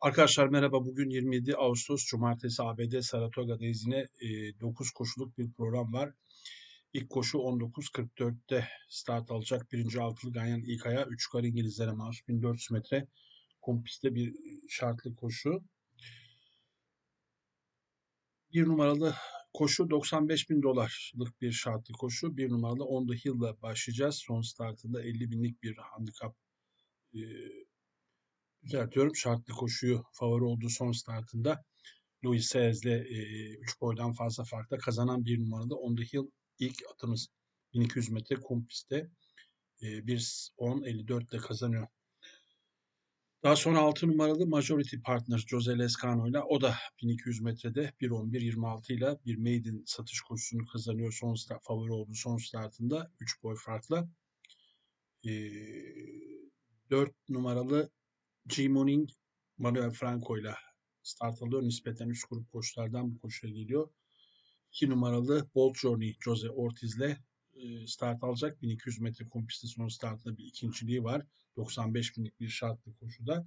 Arkadaşlar merhaba. Bugün 27 Ağustos Cumartesi ABD Saratoga'dayız. Yine e, 9 koşuluk bir program var. İlk koşu 19.44'te start alacak. Birinci altılı Ganyan ilk aya 3 yukarı İngilizlere mahsus 1400 metre kum pistte bir şartlı koşu. Bir numaralı koşu 95 bin dolarlık bir şartlı koşu. Bir numaralı On The Hill'la başlayacağız. Son startında 50 binlik bir handikap e, düzeltiyorum. Şartlı koşuyu favori olduğu son startında Louis Saez'le 3 e, boydan fazla farkla kazanan bir numaralı On The Hill ilk atımız 1200 metre kum pistte e, 1.10.54 ile kazanıyor. Daha sonra 6 numaralı Majority Partners Jose Lescano ile o da 1200 metrede 1.11.26 ile bir maiden satış koşusunu kazanıyor. Son start, favori olduğu son startında 3 boy farkla. E, 4 numaralı G. Moning Manuel Franco ile start alıyor. Nispeten üst grup koşulardan bu koşuya geliyor. 2 numaralı Bolt Journey Jose Ortiz ile e, start alacak. 1200 metre kompisti son startında bir ikinciliği var. 95 binlik bir şartlı koşuda.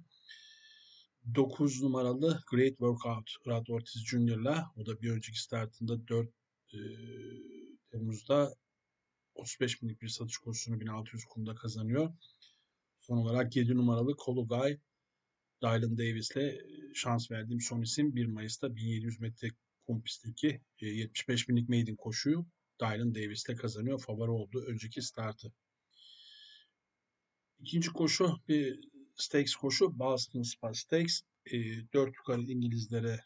9 numaralı Great Workout Rad Ortiz Jr.'la o da bir önceki startında 4 e, Temmuz'da 35 binlik bir satış koşusunu 1600 kumda kazanıyor. Son olarak 7 numaralı Kolugay Dylan Davis'le şans verdiğim son isim 1 Mayıs'ta 1700 metre kum pistteki 75 binlik maiden koşuyu Dylan Davis'le kazanıyor. Favori oldu önceki startı. İkinci koşu bir Stakes koşu. Boston Spa Stakes. E, 4 yukarı İngilizlere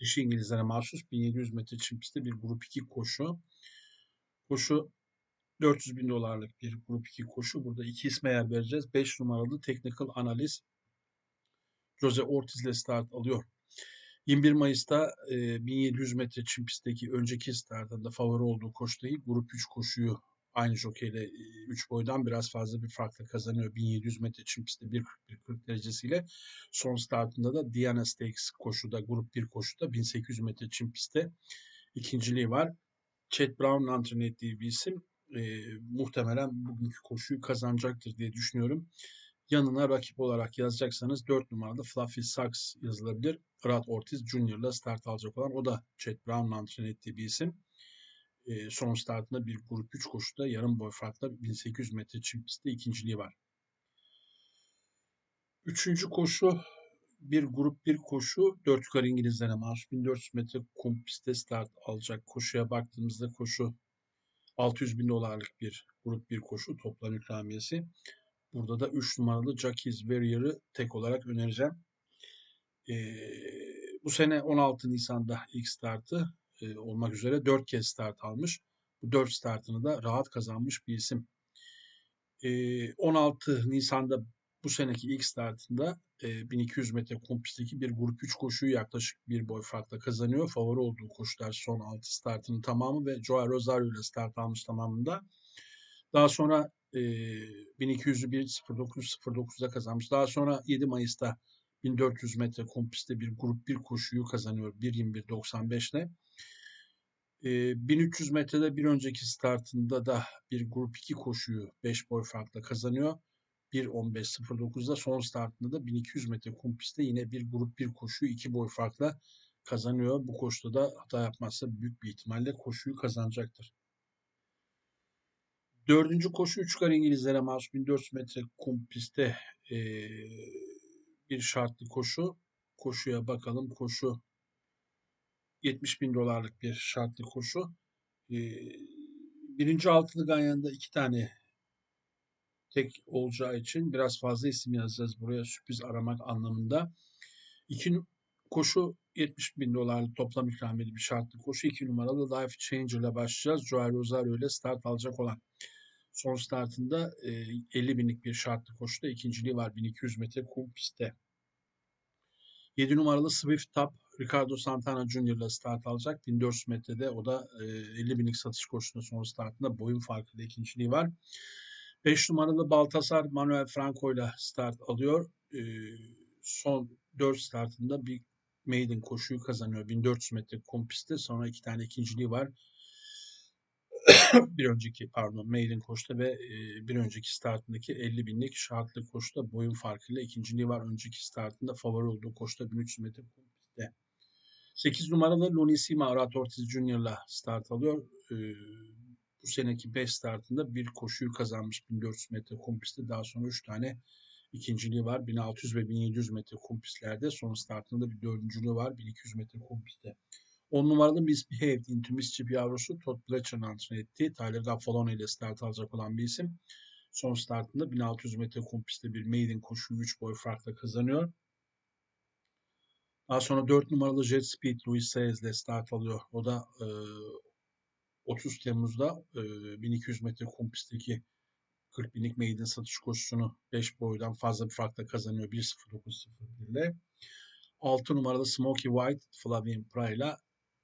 dişi İngilizlere mahsus 1700 metre çim bir grup 2 koşu. Koşu 400 bin dolarlık bir grup 2 koşu. Burada iki isme yer vereceğiz. 5 numaralı Technical Analiz Jose Ortiz ile start alıyor. 21 Mayıs'ta e, 1700 metre çim pistteki önceki startında favori olduğu koştayı grup 3 koşuyu aynı jokeyle 3 boydan biraz fazla bir farkla kazanıyor. 1700 metre çim pistte 1.40 derecesiyle. Son startında da Diana Stakes koşuda, grup 1 koşuda 1800 metre çim pistte ikinciliği var. Chad Brown'un antrenör ettiği bir isim. E, muhtemelen bugünkü koşuyu kazanacaktır diye düşünüyorum. Yanına rakip olarak yazacaksanız 4 numaralı Fluffy Sachs yazılabilir. Brad Ortiz Jr. ile start alacak olan o da Chad Brown'un antrenör ettiği bir isim. E, son startında bir grup 3 koşuda yarım boy farkla 1800 metre çim pistte ikinciliği var. Üçüncü koşu bir grup bir koşu 4 yukarı İngilizlere mahsus 1400 metre kum pistte start alacak. Koşuya baktığımızda koşu 600 bin dolarlık bir grup bir koşu toplam ikramiyesi. Burada da 3 numaralı Jacques Verrier'ı tek olarak önereceğim. Ee, bu sene 16 Nisan'da ilk startı e, olmak üzere 4 kez start almış. Bu 4 startını da rahat kazanmış bir isim. Ee, 16 Nisan'da bu seneki ilk startında e, 1200 metre kompisteki bir grup 3 koşuyu yaklaşık bir boy farkla kazanıyor. Favori olduğu koşular son 6 startının tamamı ve Joao Rosario ile start almış tamamında. Daha sonra e, 1200'ü 1.09.09'da kazanmış. Daha sonra 7 Mayıs'ta 1400 metre kompiste bir grup bir koşuyu kazanıyor 1.21.95 ile. E, 1300 metrede bir önceki startında da bir grup 2 koşuyu 5 boy farkla kazanıyor. 1.15.09'da son startında da 1200 metre kum pistte yine bir grup bir koşuyu 2 boy farkla kazanıyor. Bu koşuda da hata yapmazsa büyük bir ihtimalle koşuyu kazanacaktır. Dördüncü koşu üç kar İngilizlere mahsus 1400 metre kum pistte e, bir şartlı koşu. Koşuya bakalım. Koşu 70 bin dolarlık bir şartlı koşu. E, birinci altılı ganyanında iki tane tek olacağı için biraz fazla isim yazacağız buraya sürpriz aramak anlamında. İki koşu 70 bin dolarlık toplam ikramiyeli bir şartlı koşu. İki numaralı Life Changer ile başlayacağız. Joel Rosario ile start alacak olan son startında e, 50 binlik bir şartlı koşuda ikinciliği var 1200 metre kum pistte. 7 numaralı Swift Top Ricardo Santana Jr. ile start alacak. 1400 metrede o da e, 50 binlik satış koşusunda son startında boyun farkıyla ikinciliği var. 5 numaralı Baltasar Manuel Franco ile start alıyor. E, son 4 startında bir maiden koşuyu kazanıyor. 1400 metre kum pistte. Sonra iki tane ikinciliği var. bir önceki pardon maiden koşta ve e, bir önceki startındaki 50 binlik şartlı koşta boyun farkıyla ikinciliği var. Önceki startında favori olduğu koşta 1300 metre pistte. 8 numaralı Lunissima Arat Ortiz Junior'la start alıyor. E, bu seneki 5 startında bir koşuyu kazanmış 1400 metre kum. Daha sonra 3 tane ikinciliği var. 1600 ve 1700 metre kum pistlerde. Son startında bir dördüncülüğü var. 1200 metre kum. 10 numaralı Misbehaved into Mischief yavrusu Todd Pletcher'ın antrenör ettiği Tyler Gaffalone ile start alacak olan bir isim. Son startında 1600 metre kum pistte bir maiden koşuyu 3 boy farkla kazanıyor. Daha sonra 4 numaralı Jet Speed Luis Saez ile start alıyor. O da e, 30 Temmuz'da e, 1200 metre kum pistteki 40 binlik maiden satış koşusunu 5 boydan fazla bir farkla kazanıyor 1.09.01 ile. 6 numaralı Smokey White Flavien Pry ile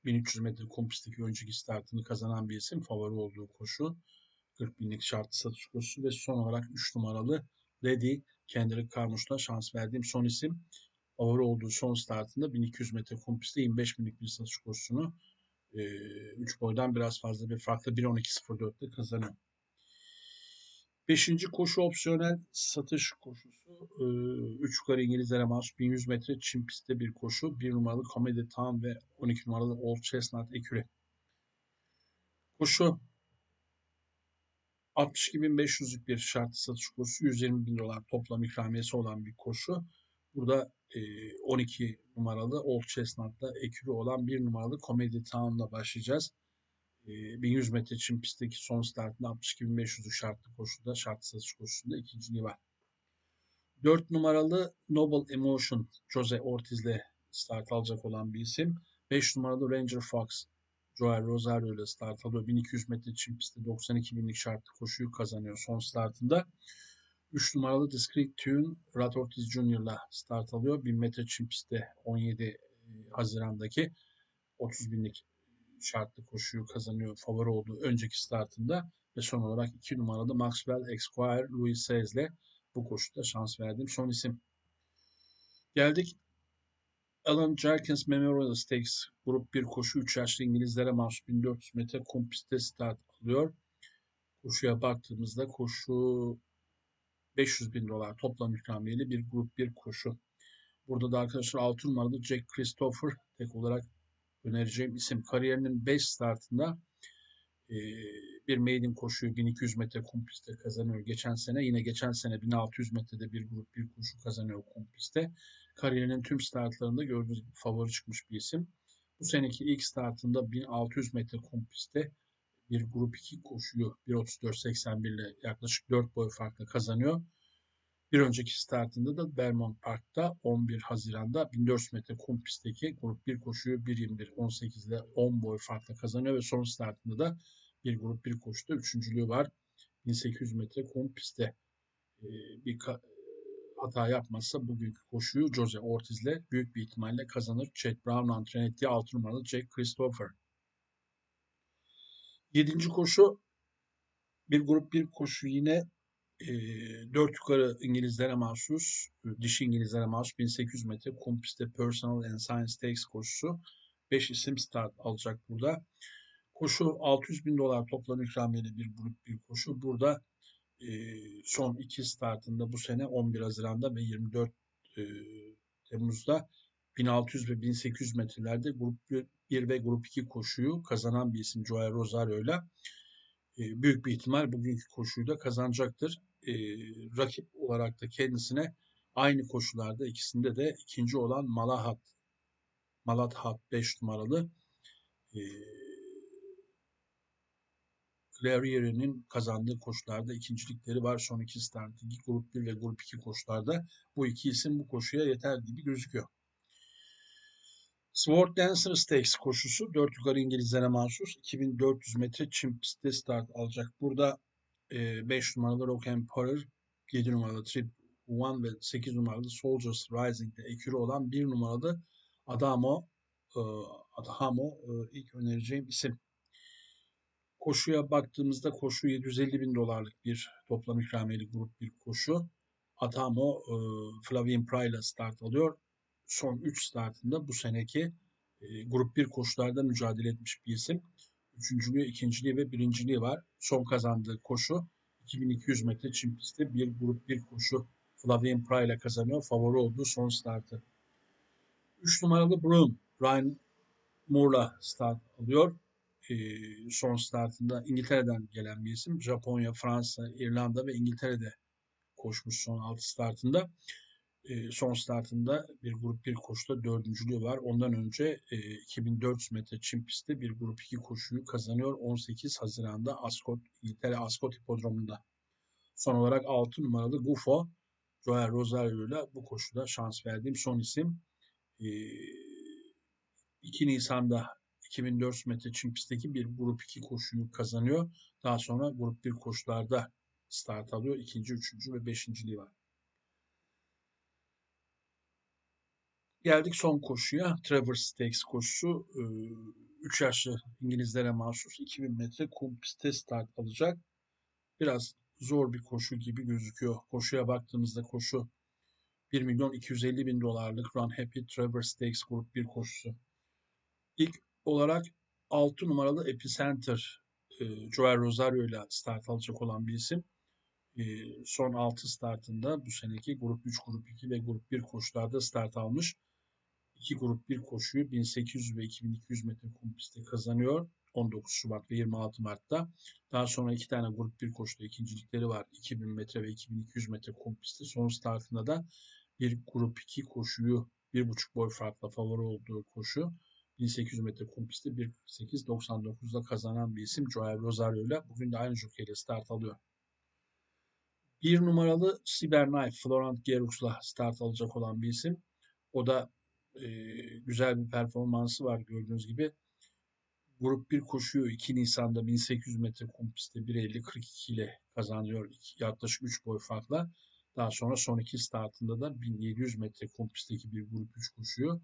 1300 metre kum pistteki önceki startını kazanan bir isim. Favori olduğu koşu. 40 binlik şartlı satış koşusu ve son olarak 3 numaralı Lady Kendrick Carmouche'la şans verdiğim son isim. Favori olduğu son startında 1200 metre kum pistte 25 binlik bir satış koşusunu 3 boydan biraz fazla bir farklı 1.12.04'te kazanıyor. Beşinci koşu opsiyonel satış koşusu. 3 yukarı İngilizlere mahsus 1100 metre çim pistte bir koşu. 1 numaralı Comedy Town ve 12 numaralı Old Chestnut Eküre. Koşu 62.500'lük bir şartlı satış koşusu. 120 bin dolar toplam ikramiyesi olan bir koşu. Burada 12 numaralı Old Chestnut'ta ekürü olan 1 numaralı Comedy Town'la başlayacağız. 1100 metre çim pistteki son startında 62.500'lük şartlı koşuda, şartlı satış koşusunda ikinciliği var. 4 numaralı Noble Emotion Jose Ortiz'le start alacak olan bir isim. 5 numaralı Ranger Fox Joel Rosario ile start alıyor. 1200 metre çim pistte 92 binlik şartlı koşuyu kazanıyor son startında. 3 numaralı Discreet Tune Rat Ortiz Jr. start alıyor. 1000 metre çim pistte 17 Haziran'daki 30 binlik şartlı koşuyu kazanıyor favori olduğu önceki startında ve son olarak 2 numaralı Maxwell Esquire Louis Saez ile bu koşuda şans verdiğim son isim. Geldik Alan Jerkins Memorial Stakes grup 1 koşu 3 yaşlı İngilizlere mahsus 1400 metre kum start alıyor. Koşuya baktığımızda koşu 500 bin dolar toplam ikramiyeli bir grup 1 koşu. Burada da arkadaşlar 6 numaralı Jack Christopher tek olarak önereceğim isim. Kariyerinin 5 startında e, bir maiden koşuyu 1200 metre kum pistte kazanıyor. Geçen sene yine geçen sene 1600 metrede bir grup bir koşu kazanıyor kum pistte. Kariyerinin tüm startlarında gördüğünüz gibi favori çıkmış bir isim. Bu seneki ilk startında 1600 metre kum pistte bir grup 2 koşuyu 1.34.81 ile yaklaşık 4 boy farkla kazanıyor. Bir önceki startında da Belmont Park'ta 11 Haziran'da 1400 metre kum pistteki grup 1 koşuyu 1.21.18 ile 10 boy farkla kazanıyor ve son startında da bir grup 1 koşuda üçüncülüğü var. 1800 metre kum pistte bir hata yapmazsa bugünkü koşuyu Jose Ortiz ile büyük bir ihtimalle kazanır. Chad Brown antren ettiği 6 numaralı Jack Christopher. Yedinci koşu bir grup bir koşu yine e, 4 yukarı İngilizlere mahsus, dişi İngilizlere mahsus 1800 metre kum pistte Personal and Science Stakes koşusu. 5 isim start alacak burada. Koşu 600 bin dolar toplam ikramiyeli bir grup bir koşu. Burada e, son iki startında bu sene 11 Haziran'da ve 24 e, Temmuz'da 1600 ve 1800 metrelerde grup 1 ve grup 2 koşuyu kazanan bir isim Joel Rosario ile büyük bir ihtimal bugünkü koşuyu da kazanacaktır. Rakip olarak da kendisine aynı koşularda ikisinde de ikinci olan Malahat Malathat 5 numaralı Clarieri'nin kazandığı koşularda ikincilikleri var. Son iki startı grup 1 ve grup 2 koşularda bu iki isim bu koşuya yeter gibi gözüküyor. Sword Dancer Stakes koşusu 4 yukarı İngilizlere mahsus 2400 metre çim pistte start alacak. Burada 5 e, numaralı Rock Emperor, 7 numaralı Trip One ve 8 numaralı Soldiers Rising'de ekürü olan 1 numaralı Adamo e, Adamo e, ilk önereceğim isim. Koşuya baktığımızda koşu 750 bin dolarlık bir toplam ikramiyeli grup bir koşu. Adamo Flavien Pry start alıyor son 3 startında bu seneki e, grup 1 koşularda mücadele etmiş bir isim. üçüncülüğü, ikinciliği ve birinciliği var. Son kazandığı koşu 2200 metre çim pistte bir grup bir koşu Flavien Pra ile kazanıyor. Favori olduğu son startı. 3 numaralı Broom, Ryan Moore'la start alıyor. Ee, son startında İngiltere'den gelen bir isim. Japonya, Fransa, İrlanda ve İngiltere'de koşmuş son 6 startında. Ee, son startında bir grup 1 koşuda dördüncülüğü var. Ondan önce e, 2400 metre çim pistte bir grup 2 koşuyu kazanıyor. 18 Haziran'da Ascot, İngiltere Ascot Hipodromu'nda. Son olarak 6 numaralı Gufo, Joel Rosario ile bu koşuda şans verdiğim son isim. Ee, 2 Nisan'da 2400 metre çim pistteki bir grup 2 koşuyu kazanıyor. Daha sonra grup 1 koşularda start alıyor. İkinci, üçüncü ve beşinciliği var. Geldik son koşuya. Travers Stakes koşusu. 3 yaşlı İngilizlere mahsus 2000 metre kum pistte start alacak. Biraz zor bir koşu gibi gözüküyor. Koşuya baktığımızda koşu 1 milyon 250 bin dolarlık Run Happy Travers Stakes grup 1 koşusu. İlk olarak 6 numaralı Epicenter Joel Rosario ile start alacak olan bir isim. Son 6 startında bu seneki grup 3, grup 2 ve grup 1 koşularda start almış. 2 grup 1 koşuyu 1800 ve 2200 metre kum pistte kazanıyor. 19 Şubat ve 26 Mart'ta. Daha sonra iki tane grup 1 koşuda ikincilikleri var. 2000 metre ve 2200 metre kum pistte. Son startında da bir grup 2 koşuyu 1,5 boy farkla favori olduğu koşu 1800 metre kum pistte 1.8.99'da kazanan bir isim Joel Rosario ile bugün de aynı jokeyle start alıyor. Bir numaralı Cyberknife Florent Gerux'la start alacak olan bir isim. O da e, güzel bir performansı var gördüğünüz gibi. Grup 1 koşuyor 2 Nisan'da 1800 metre kum pistte 1.50-42 ile kazanıyor yaklaşık 3 boy farkla. Daha sonra son iki startında da 1700 metre kum pistteki bir grup 3 koşuyor.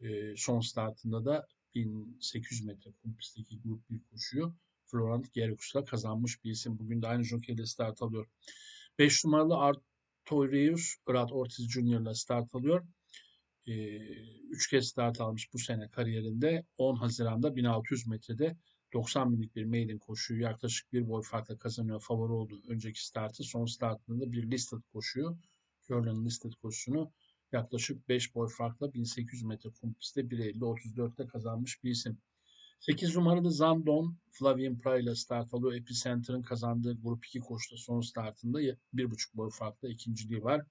E, son startında da 1800 metre kum pistteki grup 1 koşuyor. Florent Gerux'la kazanmış bir isim. Bugün de aynı jokeyle start alıyor. 5 numaralı Artorius Brad Ortiz Jr. ile start alıyor. 3 kez start almış bu sene kariyerinde. 10 Haziran'da 1600 metrede 90 binlik bir maiden koşuyu yaklaşık bir boy farkla kazanıyor. Favori olduğu önceki startı. Son startında bir listed koşuyu. Curlin listed koşusunu yaklaşık 5 boy farkla 1800 metre kum pistte 1.50-34'te kazanmış bir isim. 8 numaralı Zandon, Flavien Pra ile start alıyor. Epicenter'ın kazandığı grup 2 koşuda son startında 1.5 boy farkla ikinciliği var.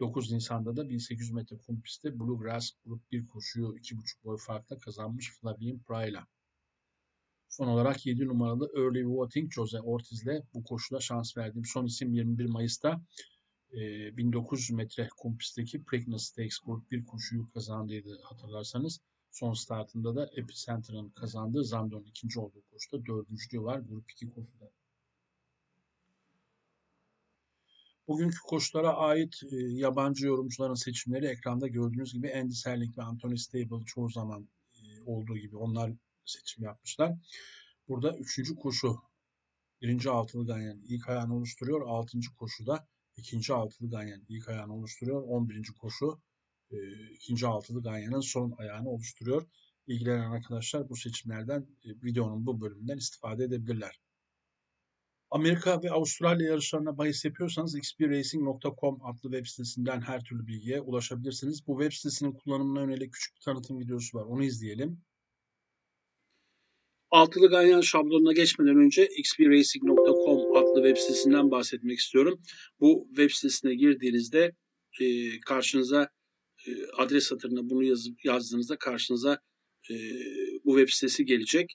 9 Nisan'da da 1800 metre kum pistte Bluegrass grup 1 koşuyu 2.5 boy farkla kazanmış Flavien Pra ile. Son olarak 7 numaralı Early Voting Jose Ortiz ile bu koşuda şans verdiğim son isim 21 Mayıs'ta 1900 metre kum pistteki Preakness Stakes grup 1 koşuyu kazandıydı hatırlarsanız. Son startında da Epicenter'ın kazandığı Zandon ikinci olduğu koşuda dördüncülüğü var grup 2 koşuda. Bugünkü koşulara ait e, yabancı yorumcuların seçimleri ekranda gördüğünüz gibi Andy Serling ve Anthony Stable çoğu zaman e, olduğu gibi onlar seçim yapmışlar. Burada üçüncü koşu birinci altılı ganyan ilk ayağını oluşturuyor. Altıncı koşuda ikinci altılı ganyan ilk ayağını oluşturuyor. On birinci koşu e, ikinci altılı ganyanın son ayağını oluşturuyor. İlgilenen arkadaşlar bu seçimlerden e, videonun bu bölümünden istifade edebilirler. Amerika ve Avustralya yarışlarına bahis yapıyorsanız xbracing.com adlı web sitesinden her türlü bilgiye ulaşabilirsiniz. Bu web sitesinin kullanımına yönelik küçük bir tanıtım videosu var. Onu izleyelim. Altılı ganyan şablonuna geçmeden önce xbracing.com adlı web sitesinden bahsetmek istiyorum. Bu web sitesine girdiğinizde e, karşınıza e, adres satırına bunu yazıp yazdığınızda karşınıza e, bu web sitesi gelecek.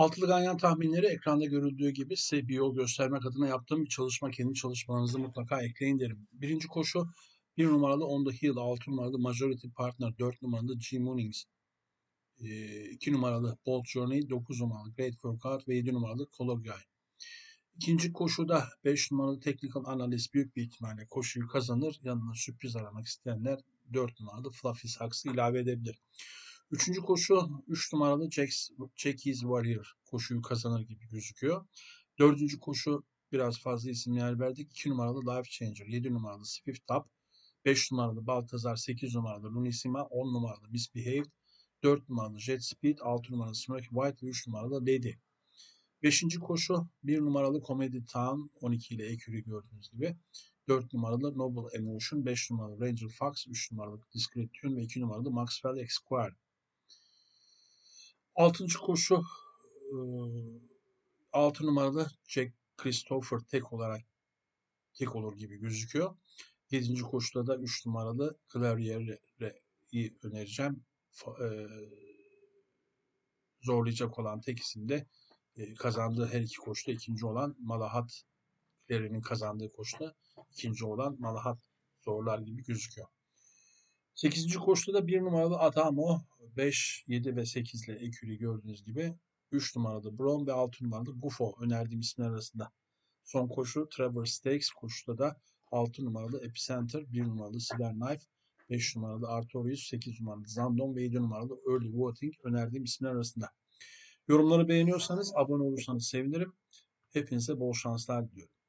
Altılı ganyan tahminleri ekranda görüldüğü gibi size bir yol göstermek adına yaptığım bir çalışma. Kendi çalışmalarınızı mutlaka ekleyin derim. Birinci koşu bir numaralı On The Hill, altı numaralı Majority Partner, dört numaralı G Moonings, e, iki numaralı Bolt Journey, dokuz numaralı Great Workout ve yedi numaralı Color Guy. İkinci koşuda 5 numaralı Technical Analyst büyük bir ihtimalle koşuyu kazanır. Yanına sürpriz aramak isteyenler 4 numaralı Fluffy Sax'ı ilave edebilir. Üçüncü koşu 3 numaralı Jack's, Jackie's Warrior koşuyu kazanır gibi gözüküyor. Dördüncü koşu biraz fazla isim yer verdik. 2 numaralı Life Changer, 7 numaralı Swift Up, 5 numaralı Baltazar, 8 numaralı Lunissima, 10 numaralı Misbehaved, 4 numaralı Jet Speed, 6 numaralı Smoky White ve 3 numaralı Lady. Beşinci koşu 1 numaralı Comedy Town 12 ile ekürü gördüğünüz gibi. 4 numaralı Noble Emotion, 5 numaralı Ranger Fox, 3 numaralı Discreet Tune ve 2 numaralı Maxwell Esquire. Altıncı koşu 6 numaralı Jack Christopher tek olarak tek olur gibi gözüküyor. 7. koşuda da 3 numaralı Clavier'i önereceğim. E, zorlayacak olan tek isim de e, kazandığı her iki koşuda ikinci olan Malahat Clary'nin kazandığı koşuda ikinci olan Malahat zorlar gibi gözüküyor. 8. koşuda da 1 numaralı Adamo 5, 7 ve 8 ile ekürü gördüğünüz gibi 3 numaralı Brown ve 6 numaralı Gufo önerdiğim isimler arasında. Son koşu Trevor Stakes koşuda da 6 numaralı Epicenter, 1 numaralı Silver Knife, 5 numaralı Artorius, 8 numaralı Zandon ve 7 numaralı Early Voting önerdiğim isimler arasında. Yorumları beğeniyorsanız abone olursanız sevinirim. Hepinize bol şanslar diliyorum.